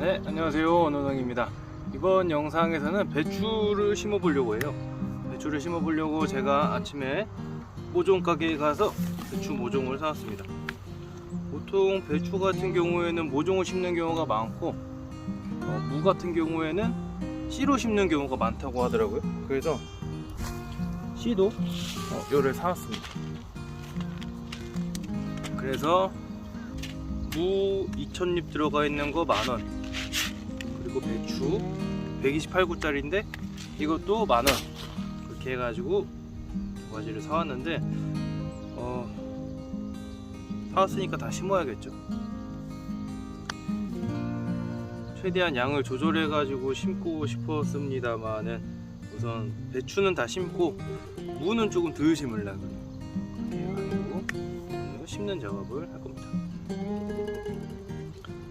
네, 안녕하세요. 원호동입니다. 이번 영상에서는 배추를 심어 보려고 해요. 배추를 심어 보려고 제가 아침에 모종 가게에 가서 배추 모종을 사왔습니다. 보통 배추 같은 경우에는 모종을 심는 경우가 많고 어, 무 같은 경우에는 씨로 심는 경우가 많다고 하더라고요. 그래서 씨도 어, 요를 사왔습니다. 그래서 무 2000립 들어가 있는 거 만원 그리고 배추 128구짜리인데 이것도 만원. 그렇게 해가지고 두 가지를 사왔는데 어 사왔으니까 다 심어야겠죠. 최대한 양을 조절해 가지고 심고 싶었습니다만은 우선 배추는 다 심고 무는 조금 덜 심으려고 그래요 심는 작업을 할 겁니다.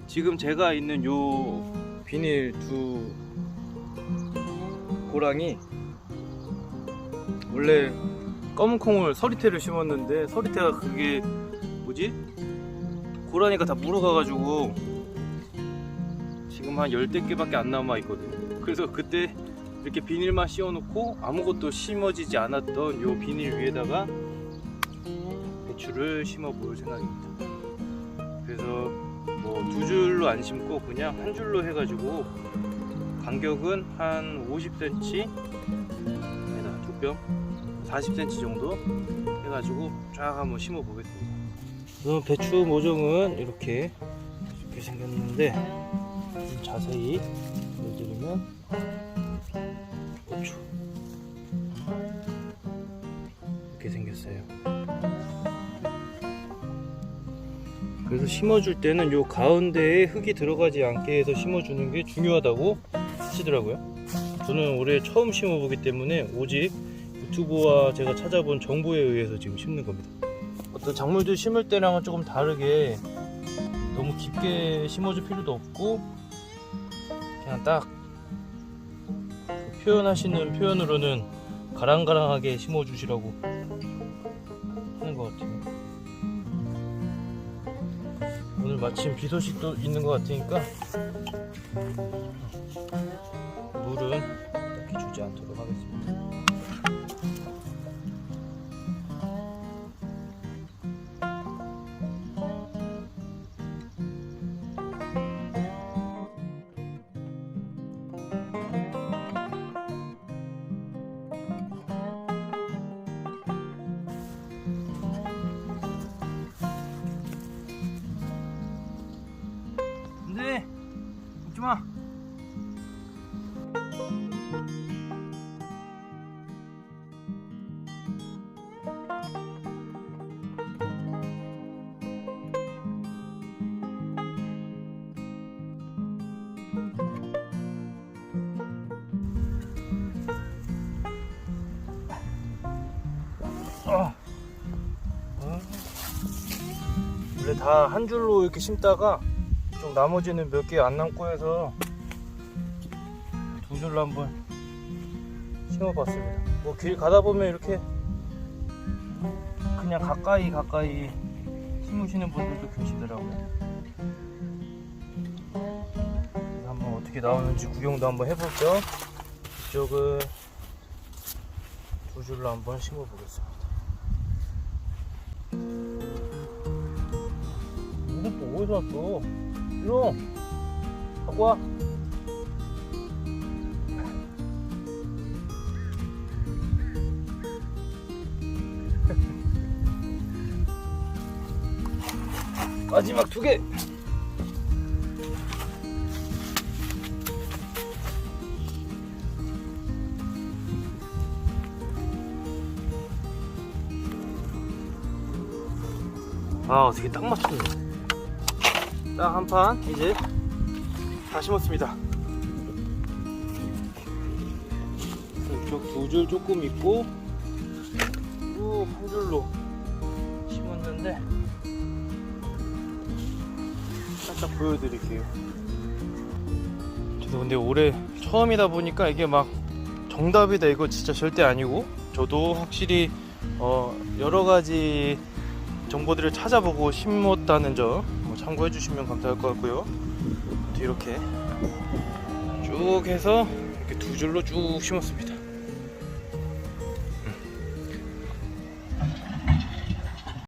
지금 제가 있는 요 비닐 두 고랑이 원래 검은 콩을 서리태를 심었는데 서리태가 그게 뭐지? 고라니가 다 물어가가지고 지금 한 열댓 개밖에 안 남아 있거든요. 그래서 그때 이렇게 비닐만 씌워놓고 아무것도 심어지지 않았던 요 비닐 위에다가 배추를 심어 볼 생각입니다. 두 줄로 안 심고 그냥 한 줄로 해가지고 간격은 한 50cm 아니다 조병 40cm 정도 해가지고 쫙 한번 심어 보겠습니다. 그럼 배추 모종은 이렇게 이렇게 생겼는데 좀 자세히 그래서 심어줄 때는 요 가운데에 흙이 들어가지 않게 해서 심어주는 게 중요하다고 하시더라고요. 저는 올해 처음 심어보기 때문에 오직 유튜브와 제가 찾아본 정보에 의해서 지금 심는 겁니다. 어떤 작물들 심을 때랑은 조금 다르게 너무 깊게 심어줄 필요도 없고 그냥 딱 표현하시는 표현으로는 가랑가랑하게 심어주시라고 오늘 마침 비 소식도 있는 것 같으니까 물은 딱히 주지 않도록 하겠습니다. 원래 다 한 줄로 이렇게 심다가 좀 나머지는 몇 개 안 남고 해서 두 줄로 한번 심어봤습니다. 뭐 길 가다 보면 이렇게 그냥 가까이 가까이 심으시는 분들도 계시더라고요. 그래서 한번 어떻게 나오는지 구경도 한번 해볼게요. 이쪽은 두 줄로 한번 심어보겠습니다. 이건 또 어디서 왔어? 이리 갖고 와. 마지막 두 개. 아 어떻게 딱 맞췄네. 딱 한 판 이제 다 심었습니다. 이쪽 두 줄 조금 있고 쭉 한 줄로 심었는데 살짝 보여드릴게요. 저도 근데 올해 처음이다 보니까 이게 막 정답이다 이거 진짜 절대 아니고 저도 확실히 어 여러 가지 정보들을 찾아보고 심었다는 점뭐 참고해 주시면 감사할 것 같고요. 이렇게 쭉 해서 이렇게 두 줄로 쭉 심었습니다.